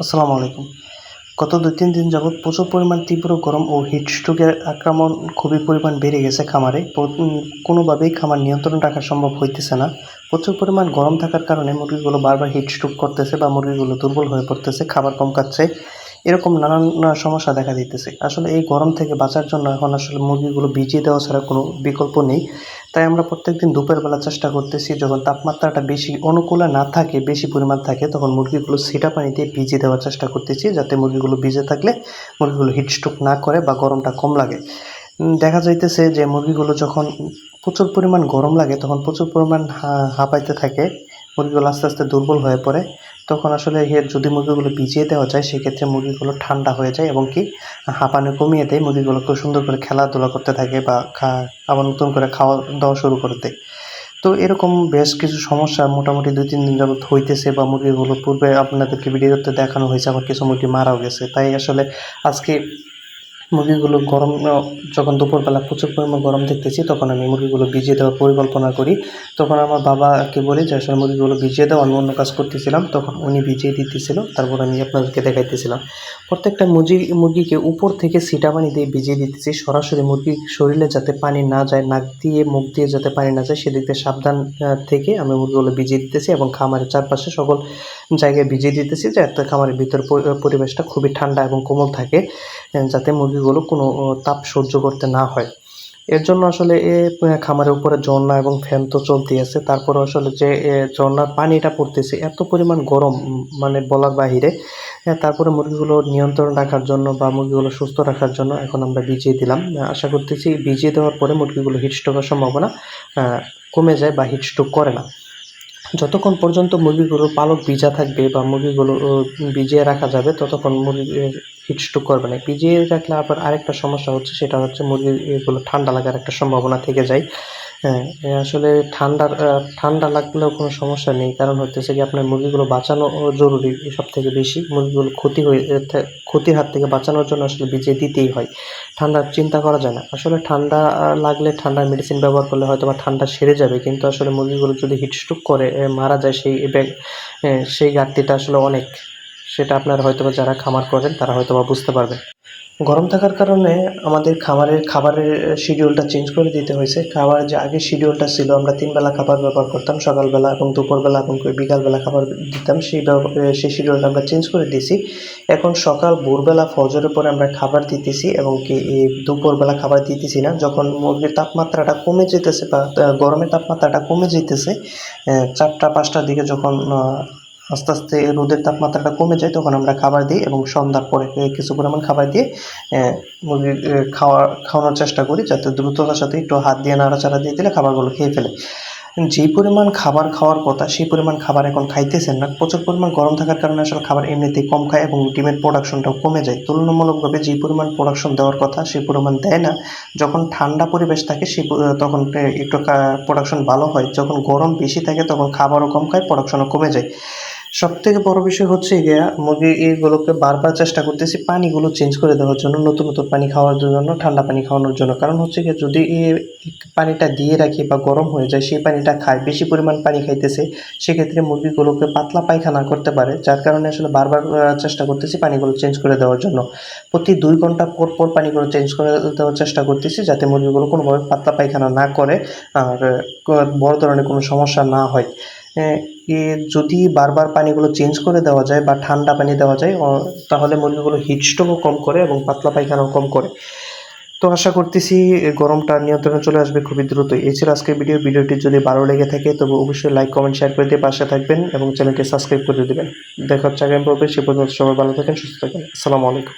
আসসালামু আলাইকুম। গত দুই তিন দিন যাবৎ প্রচুর পরিমাণ তীব্র গরম ও হিটস্ট্রোকের আক্রমণ খুবই পরিমাণ বেড়ে গেছে খামারে। কোনোভাবেই খামার নিয়ন্ত্রণ রাখা সম্ভব হইতেছে না। প্রচুর পরিমাণ গরম থাকার কারণে মুরগিগুলো বারবার হিটস্ট্রোক করতেছে বা মুরগিগুলো দুর্বল হয়ে পড়তেছে, খাবার কম খাচ্ছে। এরকম নানান সমস্যা দেখা দিতেছে। আসলে এই গরম থেকে বাঁচার জন্য এখন আসলে মুরগিগুলো ভিজিয়ে দেওয়া ছাড়া কোনো বিকল্প নেই। তাই আমরা প্রত্যেকদিন দুপুরবেলা চেষ্টা করতেছি, যখন তাপমাত্রাটা বেশি অনুকূলে না থাকে, বেশি পরিমাণ থাকে, তখন মুরগিগুলো সেটা পানিতে ভিজিয়ে দেওয়ার চেষ্টা করতেছি, যাতে মুরগিগুলো ভিজে থাকলে মুরগিগুলো হিটস্ট্রোক না করে বা গরমটা কম লাগে। দেখা যাইতেছে যে মুরগিগুলো যখন প্রচুর পরিমাণ গরম লাগে, তখন প্রচুর পরিমাণ হাঁপাইতে থাকে। মুরগিগুলো আস্তে আস্তে দুর্বল হয়ে পড়ে, তখন আসলে এর যদি মুরগিগুলো ভিজিয়ে দেওয়া যায়, সেক্ষেত্রে মুরগিগুলো ঠান্ডা হয়ে যায় এবং কি, হাঁপানো কমিয়ে দেয়, মুরগিগুলো খুব সুন্দর করে খেলাধুলা করতে থাকে বা খা, আবার নতুন করে খাওয়া দাওয়া শুরু করে দেয়। তো এরকম বেশ কিছু সমস্যা মোটামুটি দুই, তিন দিন যাবত হইতেছে বা মুরগিগুলো পূর্বে আপনাদেরকে ভিডিওতে দেখানো হয়েছে, আবার কিছু মুরগি মারাও গেছে। তাই আসলে আজকে মুরগিগুলো গরম, যখন দুপুরবেলা প্রচুর পরিমাণ গরম দেখতেছি, তখন আমি মুরগিগুলো ভিজিয়ে দেওয়ার পরিকল্পনা করি। তখন আমার বাবাকে বলি যে, আসলে মুরগিগুলো ভিজিয়ে দাও আমি অন্য কাজ করতেছিলাম। তখন উনি ভিজিয়ে দিতেছিল, তারপর আমি আপনাদেরকে দেখাইতেছিলাম। প্রত্যেকটা মুরগি, মুরগিকে উপর থেকে সিটা পানি দিয়ে ভিজিয়ে দিতেছি। সরাসরি মুরগির শরীরে যাতে পানি না যায়, নাক দিয়ে, মুখ দিয়ে যাতে পানি না যায়, সেদিক থেকে সাবধান থেকে আমি মুরগিগুলো ভিজিয়ে দিতেছি এবং খামারের চারপাশে সকল জায়গায় ভিজিয়ে দিতেছি, যাতে খামারের ভিতর পরিবেশটা খুবই ঠান্ডা এবং কোমল থাকে যাতে যাতে মুরগিগুলো কোনো তাপ সহ্য করতে না হয়। এর জন্য আসলে এ খামারের উপরে ঝর্ণা এবং ফ্যান তো চলতেই আছে। তারপর আসলে যে ঝর্ণার পানিটা পড়তেছে, এত পরিমাণ গরম মানে বলার বাহিরে তারপরে মুরগিগুলো নিয়ন্ত্রণ রাখার জন্য বা মুরগিগুলো সুস্থ রাখার জন্য এখন আমরা ভিজিয়ে দিলাম। আশা করতেছি ভিজিয়ে দেওয়ার পরে মুরগিগুলো হিটস্ট্রোকের সম্ভাবনা কমে যায় বা হিটস্ট্রোক করে না। যতক্ষণ পর্যন্ত মুরগিগুলোর পালক ভিজা থাকবে বা মুরগিগুলো ভিজিয়ে রাখা যাবে, ততক্ষণ মুরগি হিটস্ট্রোক করবে না। ভিজিয়ে রাখলে আবার আরেকটা সমস্যা হচ্ছে, সেটা হচ্ছে মুরগিগুলো ঠান্ডা লাগার একটা সম্ভাবনা থেকে যায়। হ্যাঁ আসলে ঠান্ডার ঠান্ডা লাগলেও কোনো সমস্যা নেই। কারণ হচ্ছে কি, আপনার মুরগিগুলো বাঁচানো জরুরি সব থেকে বেশি। মুরগিগুলো ক্ষতি হয়ে ক্ষতির হাত থেকে বাঁচানোর জন্য আসলে ভিজিয়ে দিতেই হয়। ঠান্ডার চিন্তা করা যায় না। আসলে ঠান্ডা লাগলে ঠান্ডার মেডিসিন ব্যবহার করলে হয়তো বা ঠান্ডা সেরে যাবে, কিন্তু আসলে মুরগিগুলো যদি হিটস্ট্রোক করে মারা যায় সেই সেই ঘাটতিটা আসলে অনেক। সেটা আপনারা হয়তো যারা খামার করেন, তারা হয়তো বা বুঝতে পারবেন। গরম থাকার কারণে আমাদের খামারের, খাবারের শিডিউলটা চেঞ্জ করে দিতে হয়েছে। খাবার যে আগে শিডিউলটা ছিল, আমরা তিনবেলা খাবার ব্যবহার করতাম, সকালবেলা এবং দুপুরবেলা এবং বিকালবেলা খাবার দিতাম, সেই সেই শিডিউলটা আমরা চেঞ্জ করে দিয়েছি। এখন সকাল, ভোরবেলা, ফজরের পরে আমরা খাবার দিতেছি এবং কি দুপুরবেলা খাবার দিতেছি না। যখন মুরগির তাপমাত্রাটা কমে যেতেছে বা গরমের তাপমাত্রাটা কমে যেতেছে চারটা, পাঁচটার দিকে যখন আস্তে আস্তে রোদের তাপমাত্রাটা কমে যায়, তখন আমরা খাবার দিই এবং সন্ধ্যার পরে কিছু পরিমাণ খাবার দিয়ে মুরগির খাওয়া, খাওয়ানোর চেষ্টা করি যাতে দ্রুততার সাথে একটু হাত দিয়ে নাড়াচাড়া দিয়ে দিলে খাবারগুলো খেয়ে ফেলে। যেই পরিমাণ খাবার খাওয়ার কথা, সেই পরিমাণ খাবার এখন খাইতেছেন না। প্রচুর পরিমাণ গরম থাকার কারণে আসলে খাবার এমনিতেই কম খায় এবং ডিমের প্রোডাকশনটাও কমে যায়। তুলনামূলকভাবে যেই পরিমাণ প্রোডাকশন দেওয়ার কথা সেই পরিমাণ দেয় না। যখন ঠান্ডা পরিবেশ থাকে সেই তখন একটু প্রোডাকশন ভালো হয়। যখন গরম বেশি থাকে, তখন খাবারও কম খায় প্রোডাকশনও কমে যায়। সব থেকে বড় বিষয় হচ্ছে গিয়া মুরগি এগুলোকে বারবার চেষ্টা করতেছি পানিগুলো চেঞ্জ করে দেওয়ার জন্য, নতুন নতুন পানি খাওয়ার জন্য, ঠান্ডা পানি খাওয়ানোর জন্য। কারণ হচ্ছে গিয়ে যদি এই পানিটা দিয়ে রাখি বা গরম হয়ে যায়, সেই পানিটা খায়, বেশি পরিমাণ পানি খাইতেছে, সেক্ষেত্রে মুরগিগুলোকে পাতলা পায়খানা করতে পারে, যার কারণে আসলে বারবার চেষ্টা করতেছি পানিগুলো চেঞ্জ করে দেওয়ার জন্য। প্রতি দুই ঘণ্টা পর পর পানিগুলো চেঞ্জ করে দেওয়ার চেষ্টা করতেছি যাতে মুরগিগুলো কোনোভাবে পাতলা পায়খানা না করে, আর বড় ধরনের কোনো সমস্যা না হয়। যদি বারবার পানিগুলো চেঞ্জ করে দেওয়া যায় বা ঠান্ডা পানি দেওয়া যায় তাহলে মুরগিগুলো হিটস্ট্রোকও কম করে এবং পাতলা পায়খানাও কম করে। তো আশা করতেছি গরমটা নিয়ন্ত্রণে চলে আসবে খুবই দ্রুত এই ছিল আজকের ভিডিও ভিডিওটি যদি ভালো লেগে থাকে, তবে অবশ্যই লাইক কমেন্ট শেয়ার করে দিয়ে পাশে থাকবেন এবং চ্যানেলটি সাবস্ক্রাইব করে দেবেন। দেখা হচ্ছে আগামী পর্বে। সে পর্যন্ত সবাই ভালো থাকেন, সুস্থ থাকেন। আসসালামু আলাইকুম।